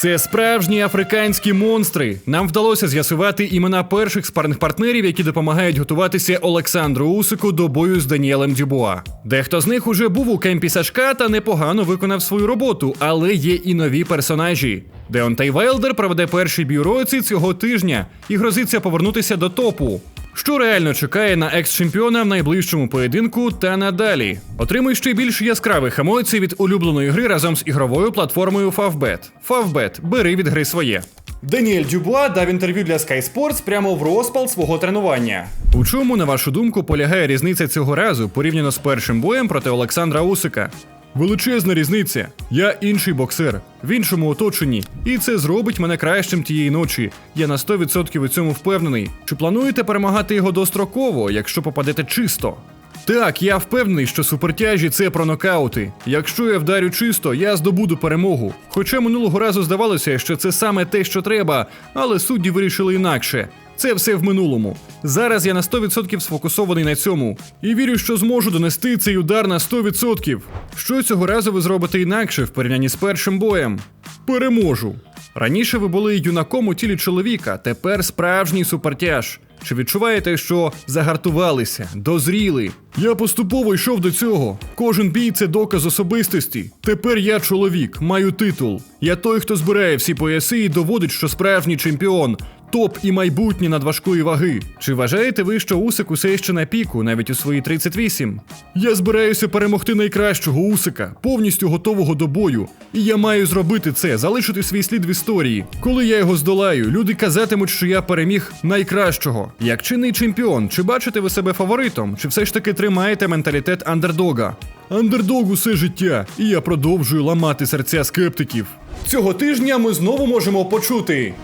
Це справжні африканські монстри. Нам вдалося з'ясувати імена перших спарних партнерів, які допомагають готуватися Олександру Усику до бою з Даніелем Дюбуа. Дехто з них уже був у кемпі Сашка та непогано виконав свою роботу, але є і нові персонажі. Деонтей Вайлдер проведе перший бій році цього тижня і грозиться повернутися до топу. Що реально чекає на екс-чемпіона в найближчому поєдинку та надалі? Отримуй ще більш яскравих емоцій від улюбленої гри разом з ігровою платформою Favbet. Favbet, бери від гри своє. Даніель Дюбуа дав інтерв'ю для Sky Sports прямо в розпал свого тренування. У чому, на вашу думку, полягає різниця цього разу порівняно з першим боєм проти Олександра Усика? Величезна різниця. Я інший боксер в іншому оточенні, і це зробить мене кращим тієї ночі. Я на 100% у цьому впевнений. Чи плануєте перемагати його достроково, якщо попадете чисто? Так, я впевнений, що супертяжі це про нокаути. Якщо я вдарю чисто, я здобуду перемогу. Хоча минулого разу здавалося, що це саме те, що треба, але судді вирішили інакше. Це все в минулому. Зараз я на 100% сфокусований на цьому. І вірю, що зможу донести цей удар на 100%. Що цього разу ви зробите інакше в порівнянні з першим боєм? Переможу. Раніше ви були юнаком у тілі чоловіка, тепер справжній супертяж. Чи відчуваєте, що загартувалися, дозріли? Я поступово йшов до цього. Кожен бій це доказ особистості. Тепер я чоловік, маю титул. Я той, хто збирає всі пояси і доводить, що справжній чемпіон. Топ і майбутнє надважкої ваги. Чи вважаєте ви, що Усик усе ще на піку, навіть у свої 38? Я збираюся перемогти найкращого Усика, повністю готового до бою. І я маю зробити це, залишити свій слід в історії. Коли я його здолаю, люди казатимуть, що я переміг найкращого. Як чинний чемпіон, чи бачите ви себе фаворитом, чи все ж таки тримаєте менталітет андердога? Андердог усе життя, і я продовжую ламати серця скептиків. Цього тижня ми знову можемо почути.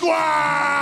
Squad!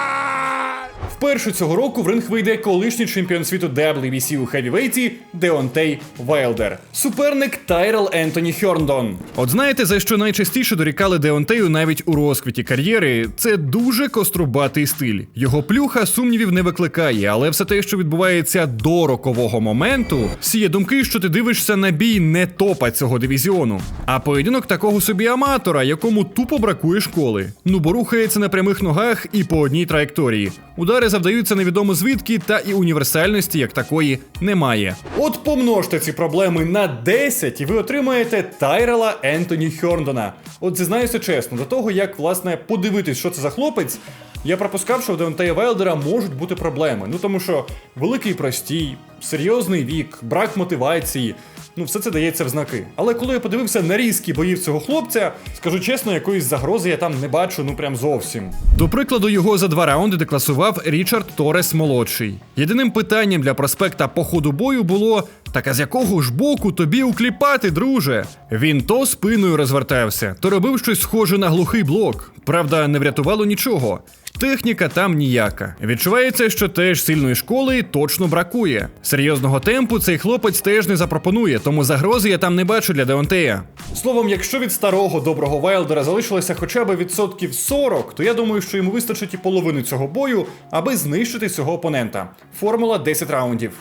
Вперше цього року в ринг вийде колишній чемпіон світу WBC у хевівейті Деонтей Вайлдер, суперник Тайрел Ентоні Хьорндон. От знаєте, за що найчастіше дорікали Деонтею навіть у розквіті кар'єри? Це дуже кострубатий стиль. Його плюха сумнівів не викликає, але все те, що відбувається до рокового моменту, сіє думки, що ти дивишся на бій не топа цього дивізіону, а поєдинок такого собі аматора, якому тупо бракує школи. Ну бо рухається на прямих ногах і по одній траєкторії. Удари завдаються невідомо звідки, та і універсальності як такої немає. От помножте ці проблеми на 10, і ви отримаєте Тайрела Ентоні Хьорндона. От зізнаюся чесно, до того як власне подивитись, що це за хлопець. Я пропускав, що у Деонтея Вайлдера можуть бути проблеми. Ну тому що великий простій, серйозний вік, брак мотивації. Ну, все це дається в знаки. Але коли я подивився на різкі боїв цього хлопця, скажу чесно, якоїсь загрози я там не бачу, ну прям зовсім. До прикладу, його за два раунди декласував Річард Торес молодший. Єдиним питанням для проспекта по ходу бою було: так а з якого ж боку тобі укліпати, друже? Він то спиною розвертався, то робив щось схоже на глухий блок. Правда, не врятувало нічого. Техніка там ніяка. Відчувається, що теж сильної школи точно бракує. Серйозного темпу цей хлопець теж не запропонує, тому загрози я там не бачу для Деонтея. Словом, якщо від старого доброго Вайлдера залишилося хоча б відсотків 40, то я думаю, що йому вистачить і половини цього бою, аби знищити цього опонента. Формула 10 раундів.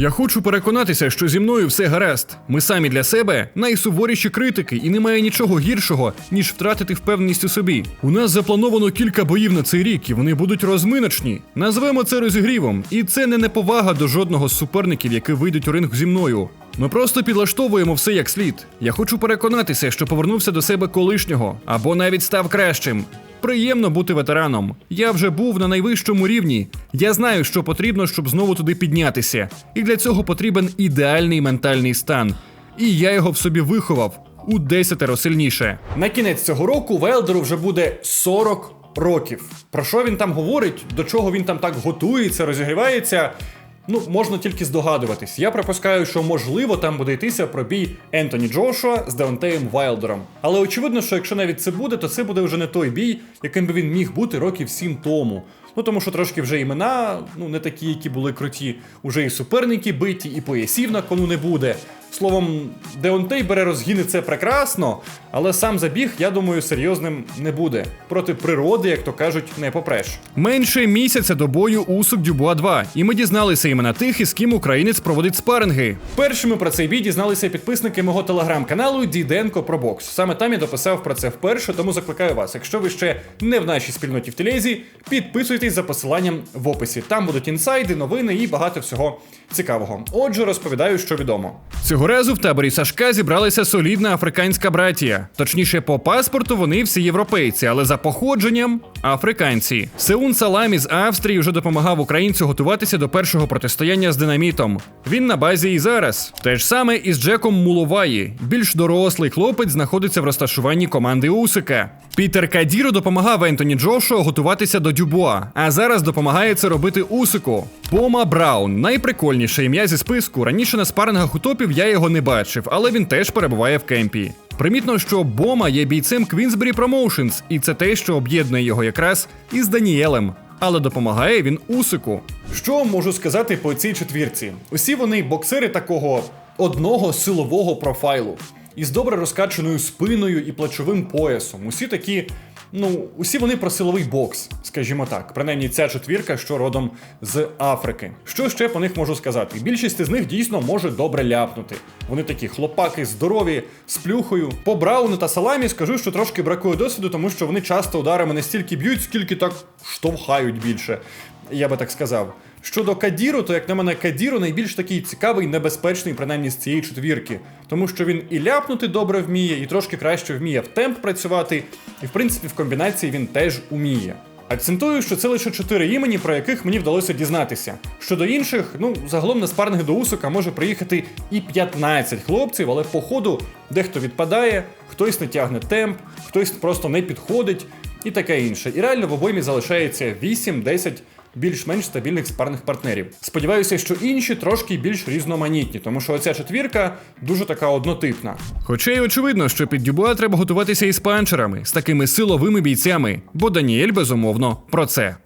Я хочу переконатися, що зі мною все гаразд. Ми самі для себе найсуворіші критики, і немає нічого гіршого, ніж втратити впевненість у собі. У нас заплановано кілька боїв на цей рік, і вони будуть розминочні. Назвемо це розігрівом, і це не неповага до жодного з суперників, які вийдуть у ринг зі мною. Ми просто підлаштовуємо все як слід. Я хочу переконатися, що повернувся до себе колишнього або навіть став кращим. Приємно бути ветераном. Я вже був на найвищому рівні. Я знаю, що потрібно, щоб знову туди піднятися. І для цього потрібен ідеальний ментальний стан. І я його в собі виховав у десятеро сильніше. На кінець цього року Велдеру вже буде 40 років. Про що він там говорить, до чого він там так готується, розігрівається. Ну, можна тільки здогадуватись. Я припускаю, що можливо там буде йтися про бій Ентоні Джошуа з Девантеєм Вайлдером. Але очевидно, що якщо навіть це буде, то це буде вже не той бій, яким би він міг бути років сім тому. Ну тому що трошки вже імена, ну не такі, які були круті. Уже і суперники биті, і поясів на кону не буде. Словом, Деонтей бере розгіни це прекрасно, але сам забіг, я думаю, серйозним не буде. Проти природи, як то кажуть, не попреш. Менше місяця до бою Усук Дюбуа 2, і ми дізналися імена тих, із ким українець проводить спаринги. Першими про цей бій дізналися підписники мого телеграм-каналу Діденко про бокс. Саме там я дописав про це вперше, тому закликаю вас, якщо ви ще не в нашій спільноті в Телезі, підписуйтесь за посиланням в описі. Там будуть інсайди, новини і багато всього цікавого. Отже, розповідаю, що відомо. Цього разу в таборі Сашка зібралася солідна африканська братія. Точніше, по паспорту вони всі європейці, але за походженням африканці. Сеун Салам із Австрії вже допомагав українцю готуватися до першого протистояння з динамітом. Він на базі і зараз. Те ж саме із Джеком Мулуваї. Більш дорослий хлопець знаходиться в розташуванні команди Усика. Пітер Кадіро допомагав Ентоні Джошуа готуватися до Дюбуа, а зараз допомагає це робити Усику. Бома Браун найприкольніше ім'я зі списку. Раніше на спарингах у топів я його не бачив, але він теж перебуває в кемпі. Примітно, що Бома є бійцем Queensberry Promotions, і це те, що об'єднує його якраз із Даніелем. Але допомагає він Усику. Що можу сказати по цій четвірці? Усі вони боксери такого одного силового профайлу із добре розкаченою спиною і плечовим поясом. Усі такі, ну, усі вони про силовий бокс, скажімо так. Принаймні ця четвірка, що родом з Африки. Що ще по них можу сказати? Більшість з них дійсно може добре ляпнути. Вони такі хлопаки, здорові, з плюхою. По Брауну та Саламі скажу, що трошки бракує досвіду, тому що вони часто ударами не стільки б'ють, скільки так штовхають більше. Я би так сказав. Щодо Кадіру, то як на мене, Кадіру найбільш такий цікавий, небезпечний, принаймні з цієї четвірки, тому що він і ляпнути добре вміє, і трошки краще вміє в темп працювати, і в принципі в комбінації він теж уміє. Акцентую, що це лише чотири імені, про яких мені вдалося дізнатися. Щодо інших, ну загалом на спарних до Усука може приїхати і 15 хлопців, але по ходу дехто відпадає, хтось не тягне темп, хтось просто не підходить і таке інше. І реально в обоймі залишається 8-10 більш-менш стабільних спарних партнерів. Сподіваюся, що інші трошки більш різноманітні, тому що оця четвірка дуже така однотипна. Хоча й очевидно, що під Дюбуа треба готуватися із панчерами, з такими силовими бійцями, бо Даніель безумовно про це.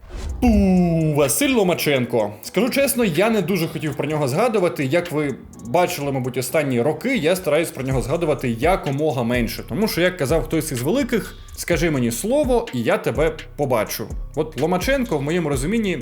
Пу, Василь Ломаченко. Скажу чесно, я не дуже хотів про нього згадувати. Як ви бачили, мабуть, останні роки, я стараюсь про нього згадувати якомога менше. Тому що, як казав хтось із великих, скажи мені слово, і я тебе побачу. От Ломаченко в моєму розумінні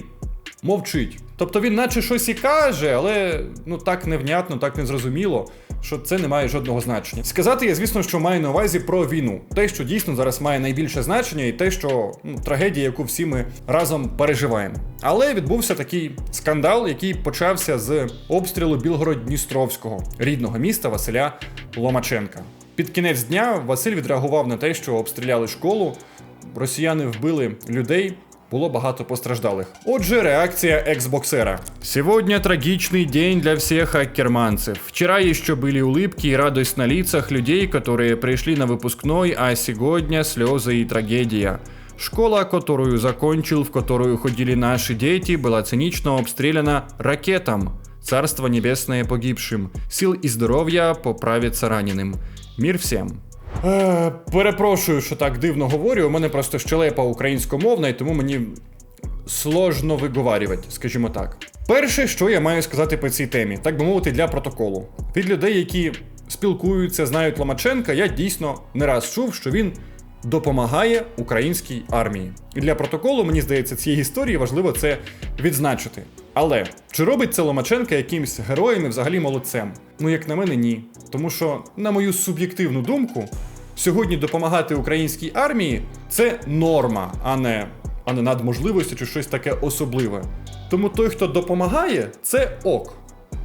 мовчить. Тобто він наче щось і каже, але ну так невнятно, так незрозуміло, що це не має жодного значення. Сказати я, звісно, що маю на увазі про війну, те, що дійсно зараз має найбільше значення, і те, що ну, трагедія, яку всі ми разом переживаємо. Але відбувся такий скандал, який почався з обстрілу Білгород-Дністровського, рідного міста Василя Ломаченка. Під кінець дня Василь відреагував на те, що обстріляли школу, росіяни вбили людей. Було багато постраждалих. Отже, реакція екс-боксера. Сегодня трагичный день для всех хакерманцев. Вчера еще были улыбки и радость на лицах людей, которые пришли на выпускной, а сегодня слезы и трагедия. Школа, которую закончил, в которую ходили наши дети, была цинично обстреляна ракетом. Царство небесное погибшим. Сил и здоровья поправиться раненым. Мир всем. Е, перепрошую, що так дивно говорю. У мене просто щелепа українськомовна, і тому мені сложно виговарювати, скажімо так. Перше, що я маю сказати по цій темі, так би мовити, для протоколу. Від людей, які спілкуються, знають Ломаченка, я дійсно не раз чув, що він допомагає українській армії. І для протоколу, мені здається, цієї історії важливо це відзначити. Але чи робить це Ломаченка якимсь героєм і взагалі молодцем? Ну, як на мене, ні. Тому що, на мою суб'єктивну думку, сьогодні допомагати українській армії це норма, а не, а не надможливості чи щось таке особливе. Тому той, хто допомагає, це ок.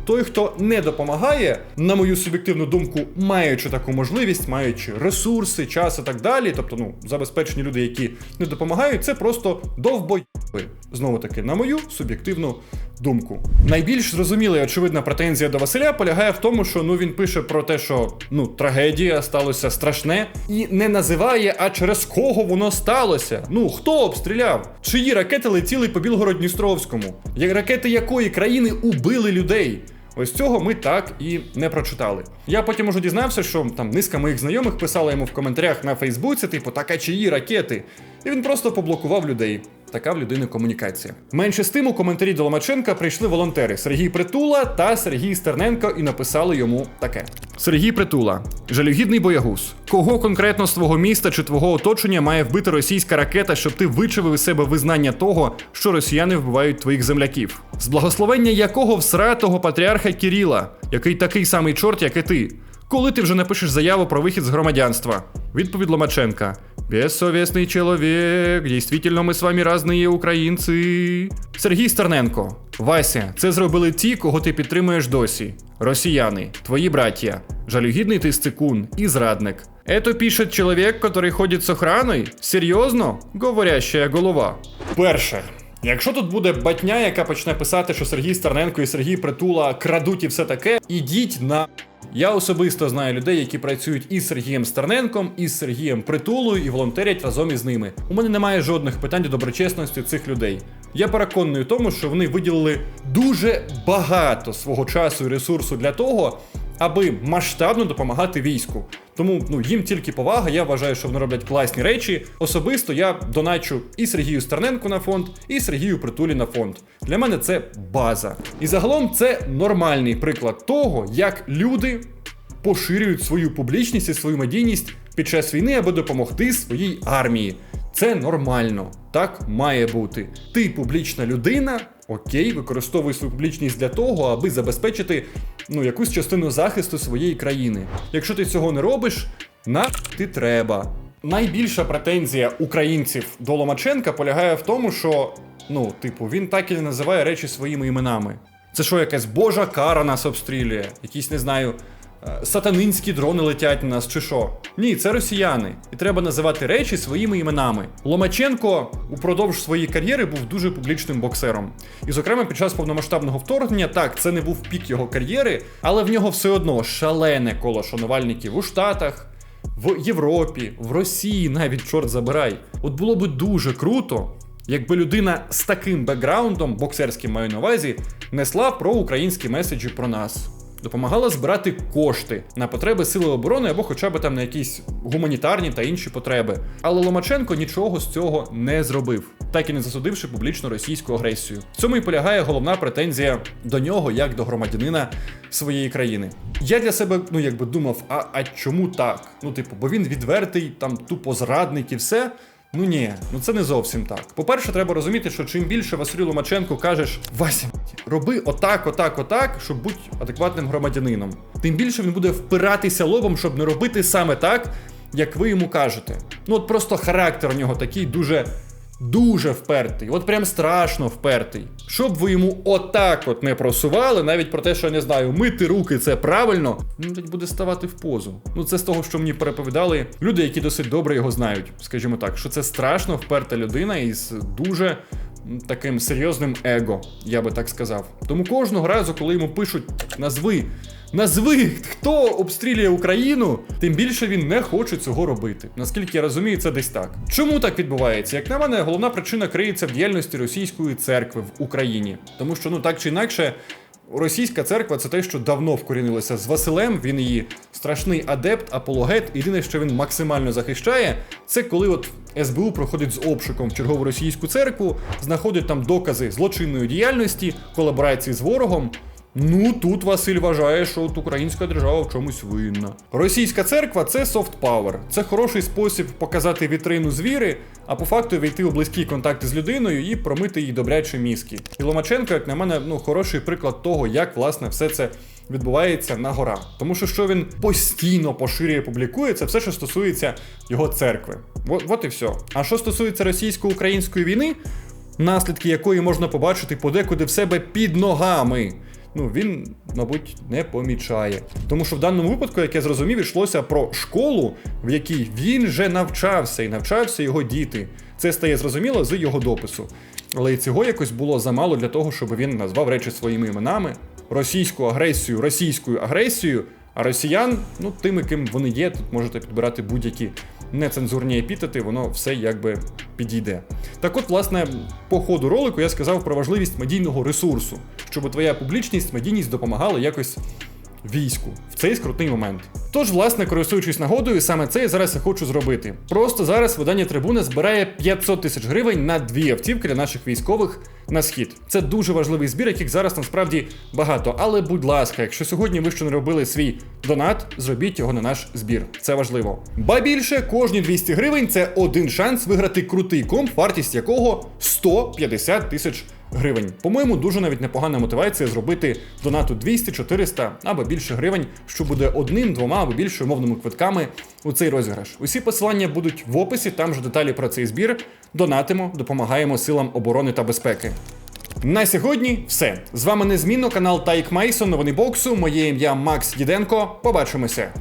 Той, хто не допомагає, на мою суб'єктивну думку, маючи таку можливість, маючи ресурси, час і так далі, тобто, ну, забезпечені люди, які не допомагають, це просто довбойби. Знову таки, на мою суб'єктивну думку. Найбільш зрозуміла і очевидна претензія до Василя полягає в тому, що ну він пише про те, що ну трагедія сталося страшне, і не називає, а через кого воно сталося. Ну хто обстріляв? Чиї ракети летіли по Білгород-Дністровському? Як ракети якої країни убили людей? Ось цього ми так і не прочитали. Я потім уже дізнався, що там низка моїх знайомих писала йому в коментарях на Фейсбуці, типу, так а чиї ракети? І він просто поблокував людей. Така в людини комунікація. Менше з тим у коментарі до Ломаченка прийшли волонтери Сергій Притула та Сергій Стерненко і написали йому таке: Сергій Притула, жалюгідний боягуз. Кого конкретно з твого міста чи твого оточення має вбити російська ракета, щоб ти вичавив із себе визнання того, що росіяни вбивають твоїх земляків? З благословення якого всратого патріарха Кіріла, який такий самий чорт, як і ти. Коли ти вже напишеш заяву про вихід з громадянства? Відповідь Ломаченка. Безсовісний чоловік, дійсно ми з вами разные українці. Сергій Стерненко. Вася, це зробили ті, кого ти підтримуєш досі. Росіяни, твої браття. Жалюгідний ти стикун і зрадник. Это пишет чоловік, который ходить з охраною? Серйозно? Говорящая голова. Перше. Якщо тут буде батня, яка почне писати, що Сергій Стерненко і Сергій Притула крадуть і все таке, ідіть на. Я особисто знаю людей, які працюють із Сергієм Стерненком, і з Сергієм Притулою і волонтерять разом із ними. У мене немає жодних питань до доброчесності цих людей. Я переконаний тому, що вони виділили дуже багато свого часу і ресурсу для того, аби масштабно допомагати війську. Тому ну їм тільки повага. Я вважаю, що вони роблять класні речі. Особисто я доначу і Сергію Стерненку на фонд, і Сергію Притулі на фонд. Для мене це база. І загалом це нормальний приклад того, як люди поширюють свою публічність і свою медійність під час війни, аби допомогти своїй армії. Це нормально, так має бути. Ти публічна людина, окей, використовуй свою публічність для того, аби забезпечити ну, якусь частину захисту своєї країни. Якщо ти цього не робиш, на ти треба. Найбільша претензія українців до Ломаченка полягає в тому, що ну, типу, він так і не називає речі своїми іменами. Це що, якась божа кара нас обстрілює, якісь не знаю. Е, Сатанинські дрони летять на нас, чи що? Ні, це росіяни, і треба називати речі своїми іменами. Ломаченко упродовж своєї кар'єри був дуже публічним боксером. І, зокрема, під час повномасштабного вторгнення, так, це не був пік його кар'єри, але в нього все одно шалене коло шанувальників у Штатах, в Європі, в Росії, навіть чорт забирай. От було би дуже круто, якби людина з таким бекграундом, боксерським маю на увазі, несла проукраїнські меседжі про нас. Допомагала збирати кошти на потреби сили оборони або хоча б там на якісь гуманітарні та інші потреби. Але Ломаченко нічого з цього не зробив, так і не засудивши публічно російську агресію. В цьому і полягає головна претензія до нього як до громадянина своєї країни. Я для себе ну якби думав, а, а чому так? Ну, типу, бо він відвертий, там тупо зрадник і все. Ну ні, ну це не зовсім так. По-перше, треба розуміти, що чим більше Василю Ломаченку кажеш, Вася, роби отак, отак, отак, щоб бути адекватним громадянином. Тим більше він буде впиратися лобом, щоб не робити саме так, як ви йому кажете. Ну от просто характер у нього такий дуже. Дуже впертий, от прям страшно впертий. Щоб ви йому отак от не просували, навіть про те, що я не знаю, мити руки це правильно, він тоді буде ставати в позу. Ну це з того, що мені переповідали люди, які досить добре його знають, скажімо так, що це страшно вперта людина із дуже таким серйозним его, я би так сказав. Тому кожного разу, коли йому пишуть назви. Назви, хто обстрілює Україну, тим більше він не хоче цього робити. Наскільки я розумію, це десь так. Чому так відбувається? Як на мене, головна причина криється в діяльності російської церкви в Україні, тому що ну так чи інакше. Російська церква це те, що давно вкорінилося з Василем. Він її страшний адепт, апологет. Єдине, що він максимально захищає, це коли от СБУ проходить з обшуком в чергову російську церкву, знаходить там докази злочинної діяльності, колаборації з ворогом. Ну тут Василь вважає, що от українська держава в чомусь винна. Російська церква це софт пауер. Це хороший спосіб показати вітрину звіри, а по факту війти у близькі контакти з людиною і промити їй добрячі мізки. І Ломаченко, як на мене, ну хороший приклад того, як власне все це. Відбувається на гора, тому що що він постійно поширює, публікує, це все, що стосується його церкви. От, от і все. А що стосується російсько-української війни, наслідки якої можна побачити подекуди в себе під ногами ну він, мабуть, не помічає. Тому що в даному випадку, як я зрозумів, йшлося про школу, в якій він же навчався і навчався його діти. Це стає зрозуміло з його допису. Але і цього якось було замало для того, щоб він назвав речі своїми іменами, російську агресію російською агресією, а росіян, ну тими, ким вони є, тут можете підбирати будь-які нецензурні епітети, воно все якби підійде. Так от, власне, по ходу ролику я сказав про важливість медійного ресурсу, щоб твоя публічність, медійність допомагала якось війську в цей скрутний момент. Тож, власне, користуючись нагодою, саме це я зараз і хочу зробити. Просто зараз видання трибуни збирає 500 тисяч гривень на дві автівки для наших військових на схід. Це дуже важливий збір, яких зараз насправді багато. Але, будь ласка, якщо сьогодні ви ще не робили свій донат, зробіть його на наш збір. Це важливо. Ба більше, кожні 200 гривень це один шанс виграти крутий комп, вартість якого 150 тисяч гривень. По-моєму, дуже навіть непогана мотивація зробити донату 200, 400 або більше гривень, що буде одним, двома або більше умовними квитками у цей розіграш. Усі посилання будуть в описі, там же деталі про цей збір. Донатимо, допомагаємо силам оборони та безпеки. На сьогодні все. З вами незмінно канал Тайк Майсон, новини боксу. Моє ім'я Макс Діденко. Побачимося.